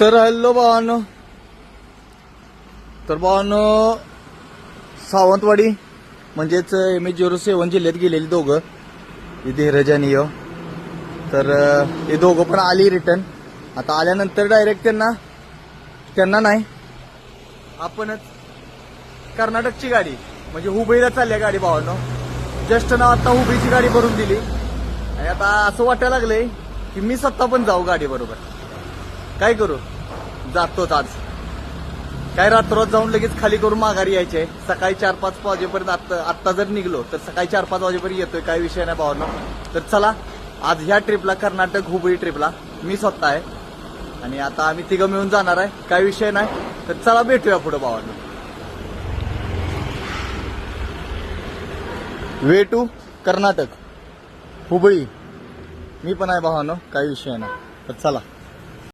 तर हॅलो भावानो तर भावानो सावंतवाडी म्हणजेच एम एच झिरो सेवन जिल्ह्यात गेलेली दोघं. ही धीरज आणि यो. तर हे दोघं पण आली रिटर्न आता आल्यानंतर डायरेक्ट त्यांना त्यांना नाही. आपणच कर्नाटकची गाडी म्हणजे हुबईला चालली गाडी भावानो. जस्ट ना आता हुबईची गाडी भरून दिली. आणि आता असं वाटायला लागलंय की मी स्वतः पण जाऊ गाडी बरोबर काय करू? जातोच आज. काय रात्रोत जाऊन लगेच खाली करून माघारी यायचे? सकाळी चार पाच वाजेपर्यंत आत्ता आत्ता जर निघलो तर सकाळी चार पाच वाजेपर्यंत येतोय काय विषय नाही भावना. तर चला आज ह्या ट्रिपला कर्नाटक हुबळी ट्रिपला मी स्वतः आहे. आणि आता आम्ही तिघं मिळून जाणार आहे काय विषय नाही. तर चला भेटूया पुढे भावांनो. Way to Karnataka. हुबळी. मी पण आहे भावानो काही विषय नाही. तर चला.